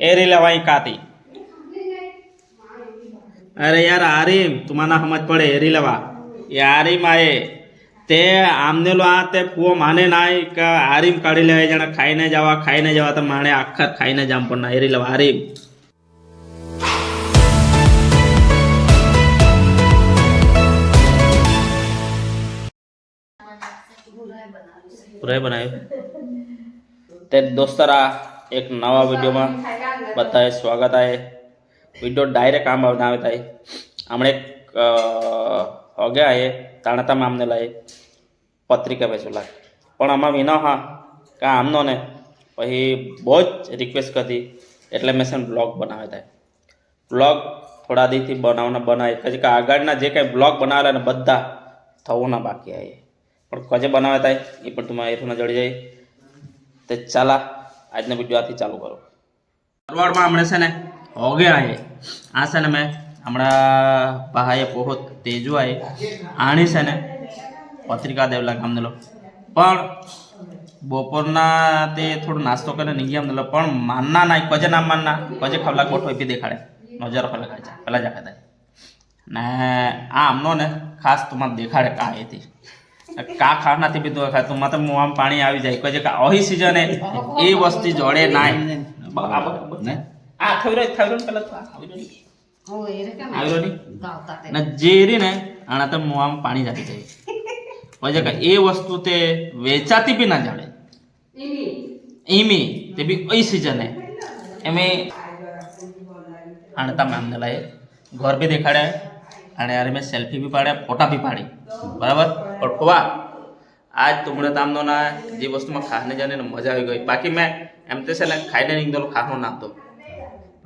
એરી લેવાય કાતી અરે યાર આરીમ तुम्हाला સમજ પડે એરી લેવા એ આરીમ આયે તે આમને લો આ તે પુઓ માને નાય કે આરીમ કાઢી લેવાય જણા ખાઈને જવા ખાઈને જવા તો માણે આખા ખાઈને જામ પણ ના એરી લેવા આરીમ પૂરા બનાવ્યું તે દોસ્તરા એક નવા વિડીયોમાં બધાએ સ્વાગત આવે વીડિયો ડાયરેક્ટ આમ બનાવે થાય હમણાં એક હોગ્યા એ તાણાતામાં મામને લાવે પત્રિકા બેસું લાય પણ આમાં વિના હા, કે આમનો ને, પછી બહુ જ રિક્વેસ્ટ કરતી, એટલે મેં છે બ્લોગ બનાવે થાય બ્લોગ થોડા દીથી બનાવના બનાવે, પછી કે આગળના જે કાંઈ બ્લોગ બનાવેલા ને બધા થવું ના બાકી આવીએ પણ કજે બનાવે થાય એ પણ તમારે એઠું ના જડી જાય. તે ચાલા. આજનો વીડિયો આથી ચાલુ કરો. ફરવાડમાં હમણાં છે ને હોગે આયે. આ છે ને મેં હમણાં પહાયે તેજો આયે. આણી છે ને પત્રિકા દેવલા ગામને લો. પણ બપોરના તે થોડો નાસ્તો કરીને નીકળી આમ દેલો પણ માનના ના, કજે ના માનના, કજે ખવલા ગોઠો બી દેખાડે. નજર ખલે ખાય છે પહેલાં જ ખાતા ને આ આમનો ને ખાસ તમારે દેખાડે કા એથી. કા ખાનાથી બી દુઃખ ખાય તું માત્ર મોં પાણી આવી જાય. કોઈ કા અહી સીઝન એ વસ્તુ જોડે ના? આ થયો ને પેલા તો. આવ્યો ની. ને. જે ને? આના તો મોં પાણી જાતી જાય પછી કા એ વસ્તુ તે વેચાતી બી ના જાડે. ઈમી. તે બી એ સીઝન હે એમે આણતા તમે અમને લાય ઘર બી દેખાડે અને યાર મેં સેલ્ફી બી પાડ્યા ફોટા બી પાડી. બરાબર પણ ખોવા આજ તુમણે તામનો ના જે વસ્તુમાં ખાને જાને ને મજા આવી ગઈ બાકી મેં એમ તો છે ને ખાઈને નીકળેલો ખાનો નાખતો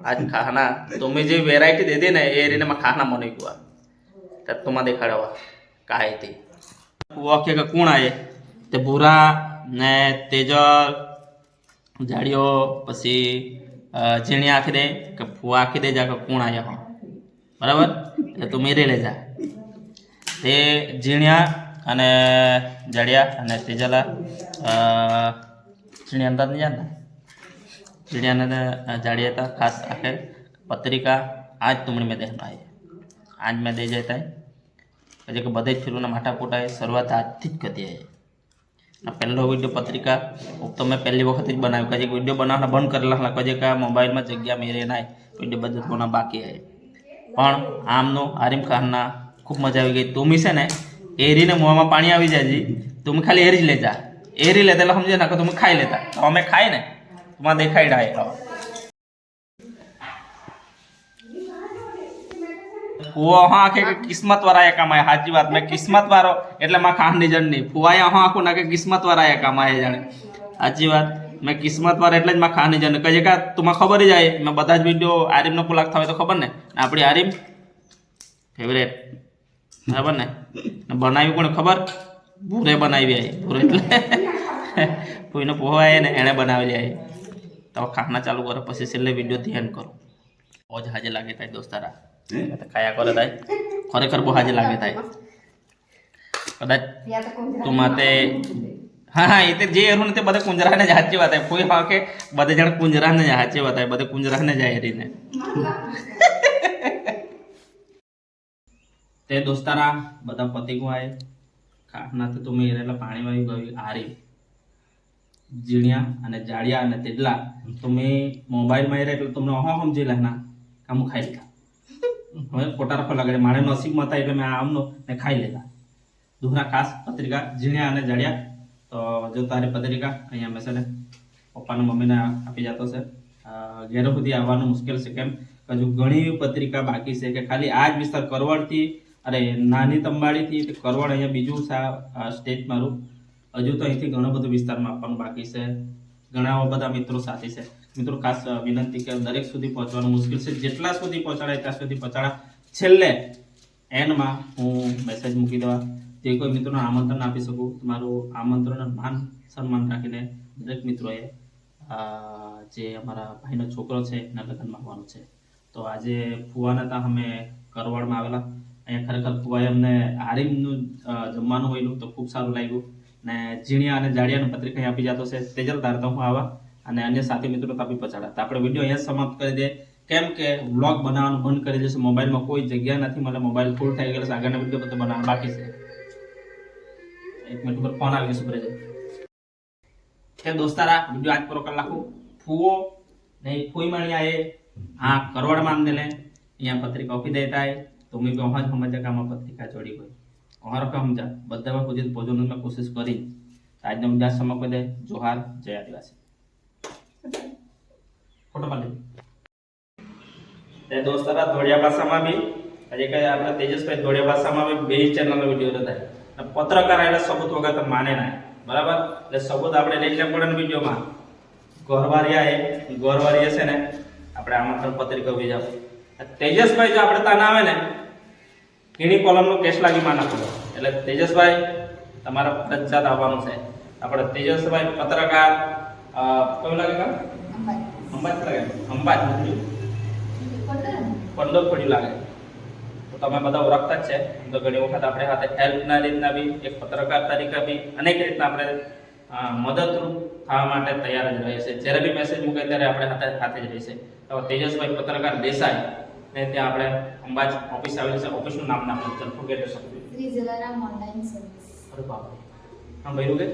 આજ ખાના તમે જે વેરાયટી દે દે ને એ રીને માં ખાના મને કુવા तर तुम्हाला देखाडावा काय ते वाक्य का कोण आहे તે ભૂરા ને તેજલ જાડીઓ પછી અ, ઝીણી આખી દે કે ફુવા આખી દે જા કે કોણ આયા હો બરાબર એટલે તું મેરે લેજા તે ઝીણ્યા અને જડિયા અને તેજલા ઝીણ્યા અંદર નહીં જાણતા ઝીણ્યાને જાડિયા હતા, ખાસ આખે પત્રિકા આજ તુમણી મેં દેહના આજ મેં દઈ જતા પછી કે બધે જ ફિલ્મના માઠા ફૂટાએ શરૂઆત આજથી જ કરી આવી પહેલો વીડિયો પત્રિકા તો મેં પહેલી વખત જ બનાવ્યો. કજે વીડિયો બનાવવાના બંધ કરેલા હતા કજે કે મોબાઈલમાં જગ્યા મેરે નાય, વીડિયો બધું બાકી આવે પણ આમનો આરીમ ખાનના ખૂબ મજા આવી ગઈ. તુમી છે ને, એરીને મોંમાં પાણી આવી જાય જી. ખાલી એરી જ લેતા એરી લેતા એટલે સમજે ના કે તમે ખાઈ લેતા. તો અમે ખાઈ ને તમારે દેખાઈ ડાય. ફુવા હા આખે કિસ્મત વાળા એ કમાય સાચી વાત, મેં કિસ્મત વાળો, એટલે માં જણ નહીં ફુવાએ હા આખું નાખે કિસ્મત વાળા એ કમાય જાણે. સાચી વાત, મેં કિસ્મત વાળા એટલે જ માં ખાંડની જણ કહીએ કા તમારે ખબર જાય મેં બધા જ વીડિયો આરીમનો કલાક થાય તો ખબર ને. આપણી આરીમ ફેવરેટ બરાબર ને? બનાવી કોને ખબર? ભૂરે બનાવી આવી ભૂરે એટલે પોહો પોહાય ને એણે બનાવેલી આવી તો ખાના ચાલુ કરો પછી છેલ્લે વીડિયો ધ્યાન કરો. બહુ જ હાજર લાગે થાય દોસ્તારા. ખાયા કરે થાય ખરેખર બહુ હાજર લાગે થાય કદાચ તું માતે હા હા એ તે જે એરું તે બધા કુંજરાને જ સાચી વાત કોઈ હા કે બધે જણ કુંજરાને જ સાચી વાત બધે કુંજરાને જાય રહીને તે દોસ્તારા, બધા પતિ ગુઆએ ખાના તો તમે એરેલા પાણી વાયુ ગયું, આરી. જીણ્યા અને જાડિયા અને તેડલા તમે મોબાઈલમાં એરે એટલે તમને અહો સમજી લેના કામ ખાઈ લીધા. હવે ખોટા રખો લાગે મારે નસીબમાં હતા એટલે મેં આમનો ને ખાઈ લેતા દુહરા ખાસ પત્રિકા જીણ્યા અને જાડિયા તો જો તારી પત્રિકા, અહીંયા મેં છે ને પપ્પાને મમ્મીને આપી જતો છે. ઘેર સુધી આવવાનું મુશ્કેલ છે કેમ? હજુ ઘણી પત્રિકા બાકી છે કે ખાલી આ જ વિસ્તાર કરવડથી અરે, નાની તંબાડીથી તે કરવડ અહીંયા બીજું સ્ટેજ મારું. હજુ તો અહીંથી ઘણો બધો વિસ્તારમાં આપવાનું બાકી છે. ઘણા બધા મિત્રો સાથે છે. મિત્રો, ખાસ વિનંતી કે દરેક સુધી પહોંચવાનું મુશ્કેલ છે. જેટલા સુધી પહોંચાડાય ત્યાં સુધી પહોંચાડા. છેલ્લે એન્ડમાં હું મેસેજ મૂકી દેવા જે કોઈ મિત્રોને આમંત્રણ આપી શકું, તમારું આમંત્રણ માન સન્માન રાખીને દરેક મિત્રોએ જે અમારા ભાઈનો છોકરો છે એના લગ્નમાં આવવાનું છે. તો આજે ફુવાના ત્યાં અમે કરવાડમાં આવેલા. અહીંયા ખરેખર ફુવાએ અમને હારીમનું જમવાનું હોયલું તો ખૂબ સારું લાગ્યું. ને ઝીણિયા અને જાડિયાનું પત્રિકા અહીં આપી જતો છે. તેજલ ધારતા હું આવા. અને અન્ય સાથી મિત્રો તા પછાડા. તો આપણે વીડિયો અહીંયા સમાપ્ત કરી દે કેમ કે વ્લોગ બનાવવાનું બંધ કરી દેશે. મોબાઈલમાં કોઈ જગ્યા નથી. મને મોબાઈલ ફૂલ થઈ ગયેલો છે. આગળના વીડિયો બધું બનાવવાનું બાકી છે. એક મિનિટ ઉપર ફોન આવી ગયો સુપ્રેજ કે દોસ્તારા વીડિયો આજ પૂરો કરી ફૂવો. નહીં ફૂઈ મણિયા એ હા કરોડ માંદ ને અહીંયા પત્રિકા આપી દેતા है तुम्ही बी वहाँ समझा का मैं पत्रिका जोड़ी गई वहाँ रखा समझा બધા में पूजित भोजन में कोशिश કરી આજનો વિદ્યા સમય દે જોહાર જય આદિવાસી ફોટો પાડી તે દોસ્તારા ધોળિયા ભાષામાં બી આજે કઈ આપણે તેજસભાઈ ધોળિયા ભાષામાં બી બે ચેનલનો વિડીયો હતા અને પત્રકાર એટલે સબૂત વગર તો માને ના બરાબર એટલે સબૂત આપણે લઈ લેવું પડે ને વિડીયોમાં ગોરવારિયા એ ગોરવારિયા છે ને આપણે આમંત્રણ પત્રિકા ઉભી જાવ તેજસભાઈ જો આપણે ત્યાં ના આવે ને એની કોલમનો લાગી માં નાખો એટલે તેજસભાઈ, તમારા ફરજિયાત આવવાનું છે. આપણે તેજસભાઈ પત્રકાર કયું લાગે કામ? અંબાજ. લાગે. અંબાજ પંદર પડી લાગે. તો તમે બધા ઓળખતા જ છે. તો ઘણી વખત આપણે હાથે હેલ્પના રીતના બી, એક પત્રકાર તરીકે બી અનેક રીતના આપણે મદદરૂપ થવા માટે તૈયાર જ રહીએ છીએ. જ્યારે બી મેસેજ મૂકે ત્યારે આપણે હાથે હાથે જ રહીશે તો તેજસભાઈ પત્રકાર દેસાઈ. ને ત્યાં આપણે અંબાજ ઓફિસ આવેલી છે. ઓફિસનું નામ નામ ફોરગેટ શકું. શ્રી જલારામ ઓનલાઈન સર્વિસ અરે બાપ હા ભાઈ કે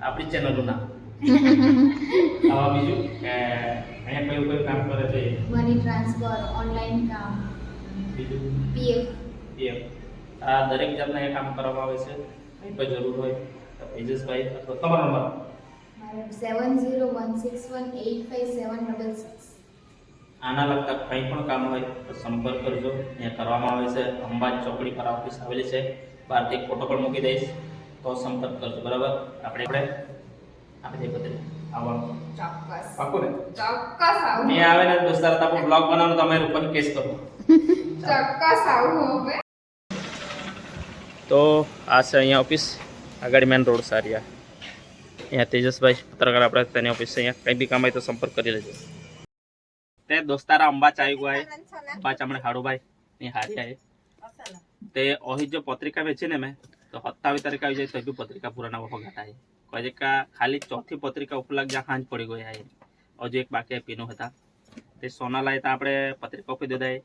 આપણી ચેનલનું નામ. આવા બીજું? કે અહીંયા કયું કયું કામ કરે છે? મની ટ્રાન્સફર ઓનલાઈન કામ. બીજું? પીએફ પીએફ આ દરેક જાતના એ કામ કરવામાં આવે છે. કંઈ પણ જરૂર હોય તો તેજસભાઈ અથવા તમારો number? Seven zero one six one eight five seven double six આના લગતા કંઈ પણ કામ હોય તો સંપર્ક કરજો. અહીંયા કરવામાં આવે છે. અંબાજ ચોકડી પર ઓફિસ આવેલી છે. બહારથી એક ફોટો પણ મૂકી દઈશ. તો સંપર્ક કરજો. બરાબર? આપણે આપણે આપણે જે બધે આવવાનું ચોક્કસ. પાકું ને? ચોક્કસ આવું. અહીંયા આવે ને દોસ્તાર તો આપણું બ્લોગ બનાવવાનું તમે ઉપર કેસ કરો ચોક્કસ આવું હવે. તો આ છે અહીંયા ઓફિસ આગળ મેન રોડ સારી આ અહીંયા તેજસભાઈ પત્રકાર આપણે તેની ઓફિસ અહીંયા કંઈ બી કામ હોય તો સંપર્ક કરી લેજો. તે દોસ્તારા અંબાચ આવી ગયા है અંબાચ હમણાં હાડુભાઈ ની હારી आहे તે ઓહી જો પત્રિકા વેચી ને મેં તો સત્તાવીસ તારીખ આવી જાય તો બી પત્રિકા પુરાના વખો ઘાટા है કહે કા ખાલી ચોથી પત્રિકા ઉપલાગ જ્યાં હાંજ પડી ગઈ आहे હજુ એક બાકી પીનો હતા તે સોના લાવે તો આપણે પત્રિકા આપી દીધા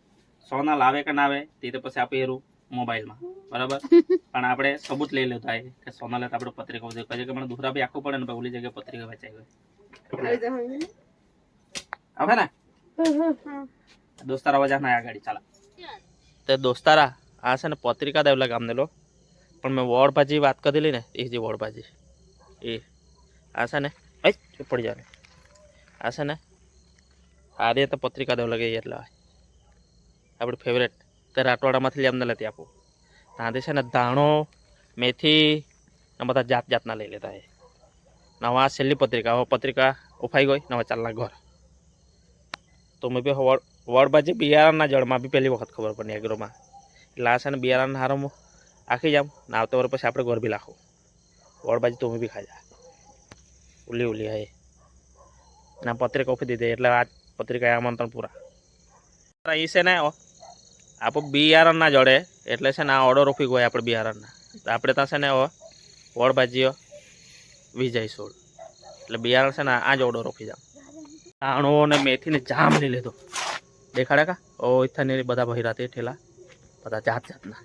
સોના લાવે કે ના આવે તે તો પછી આપી એરું મોબાઈલમાં બરાબર પણ આપણે સબૂત લઈ લેતા હોય કે સોના લેતા આપણે પત્રિકા કહે છે કે મને દુસરા બી આખું પડે ને ભાઈ ઓલી જગ્યાએ પત્રિકા વેચાઈ ગઈ આવે ને દોસ્તારા વજા ના ગાડી, ચાલા. તે દોસ્તારા, આ છે ને પત્રિકા દેવલા ગામને લો. પણ મેં વડભાજી વાત વાત કરેલી ને એ જે વડભાજી. એ, આ છે ને, એ પડી જાય આ છે ને, આ રે તો પત્રિકા દેવલા ગઈ એટલે આપણું ફેવરેટ તે રાટવાડામાંથી લઈ અમને લેતી આપું. ત્યાંથી છે ને ધાણો, મેથી, ને બધા જાત જાતના લઈ લેતા એ. નવા છેલ્લી પત્રિકા પત્રિકા ઉફાઈ ગઈ નવા ચાલના ઘર. તો મેં બી વડ, વડબાજી બિયારણના જળમાં બી પહેલી વખત ખબર પડી એગ્રોમાં. એટલે આ છે ને બિયારણના હારમાં આખી જામ ને આવતા વર્ષ પછી આપણે ગોર બી લાખું. વડબાજી તો મેં બી ખાઈ જા. ઉલી ઉલી, હે. ના પત્રિકા આપી દીધી, એટલે આ પત્રિકા આમંત્રણ પૂરા. એ છે ને આપણે બિયારણના જડે એટલે છે ને આ ઓર્ડર ઓફી ગયો આપણે બિયારણના. તો આપણે ત્યાં છે ને હવે વડબાજીઓ વિજય સોળ. એટલે બિયારણ છે ને, આ જ ઓર્ડર ઓફી જામ દાણો ને મેથીને જામ લઈ લીધો. દેખાડે કા? ઓ ઇથાની બધા ભર્યા તે ઠેલા. બધા જાત જાતના.